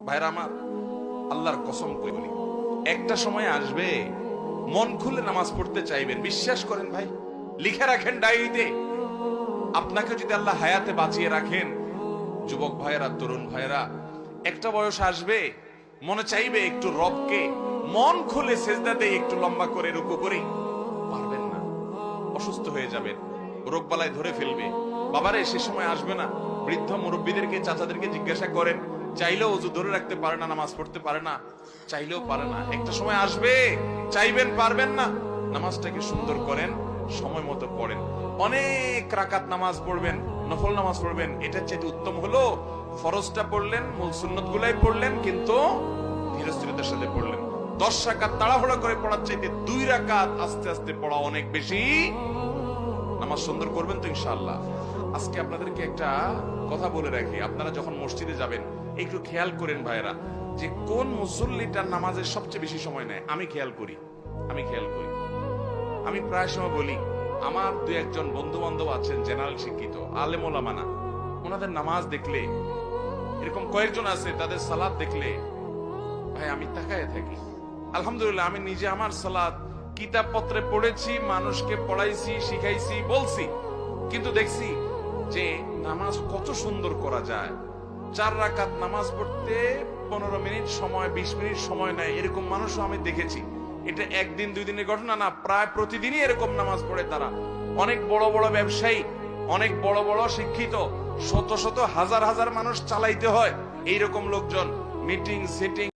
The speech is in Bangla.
ভাইরা আমার, আল্লাহর কসম করে বলি, একটা সময় আসবে, মন খুলে নামাজ পড়তে চাইবেন, বিশ্বাস করেন ভাই, লিখে রাখেন ডায়েরিতে, আপনাকে যদি আল্লাহ হায়াতে বাঁচিয়ে রাখেন, যুবক ভাইয়েরা, তরুণ ভাইয়েরা, একটা বয়স আসবে, মনে চাইবে একটু রবকে, মন খুলে সেজদা দিয়ে একটু লম্বা করে রুকু করে, পারবেন না, অসুস্থ হয়ে যাবেন, রোগবালায় ধরে ফেলবে, বাবারে সে সময় আসবে না, বৃদ্ধ মুরব্বীদেরকে, চাচাদেরকে জিজ্ঞাসা করেন চাইলেও অজু ধরে রাখতে পারে না, নামাজ পড়তে পারে না, চাইলেও পারে না। একটা সময় আসবে, চাইবেন, পারবেন না। নামাজটাকে সুন্দর করেন, সময় মতো পড়েন। অনেক রাকাত নামাজ পড়বেন, নফল নামাজ পড়বেন। এটা চেয়ে উত্তম হলো, ফরজটা পড়লেন, মূল সুন্নত গুলাই পড়লেন, কিন্তু ধীরস্থিরতার সাথে পড়লেন। দশ রাকাত তাড়াহুড়া করে পড়ার চাইতে দুই রাকাত আস্তে আস্তে পড়া অনেক বেশি। নামাজ সুন্দর করবেন তো ইনশাআল্লাহ। আজকে আপনাদেরকে একটা কথা বলে রাখি। আপনারা যখন মসজিদে যাবেন একটু খেয়াল করেন ভাইরা যে কোন মুসল্লিটার নামাজের সবচেয়ে বেশি সময় নেয়? আমি খেয়াল করি, আমি খেয়াল করি। আমি প্রায় সময় বলি, আমার দু একজন বন্ধু বান্ধব আছেন, জেনারেল শিক্ষিত আলেমোলামানা ওনাদের নামাজ দেখলে, এরকম কয়েকজন আছে, তাদের সালাদ দেখলে, ভাই আমি তাকায় থাকি। আলহামদুলিল্লাহ, আমি নিজে আমার সালাদ কিতাব পত্রে পড়েছি, মানুষকে পড়াইছি, শিখাইছি, বলছি। কিন্তু দেখছি যে নামাজ কত সুন্দর করা যায়। চার রাকাত নামাজ পড়তে পনেরো মিনিট সময়, বিশ মিনিট সময় নেয় এরকম মানুষও আমি দেখেছি। এটা একদিন, দুই দিনের ঘটনা না, প্রায় প্রতিদিনই এরকম নামাজ পড়ে তারা। অনেক বড় বড় ব্যবসায়ী, অনেক বড় বড় শিক্ষিত, শত শত, হাজার হাজার মানুষ চালাইতে হয় এইরকম লোকজন। Meeting sitting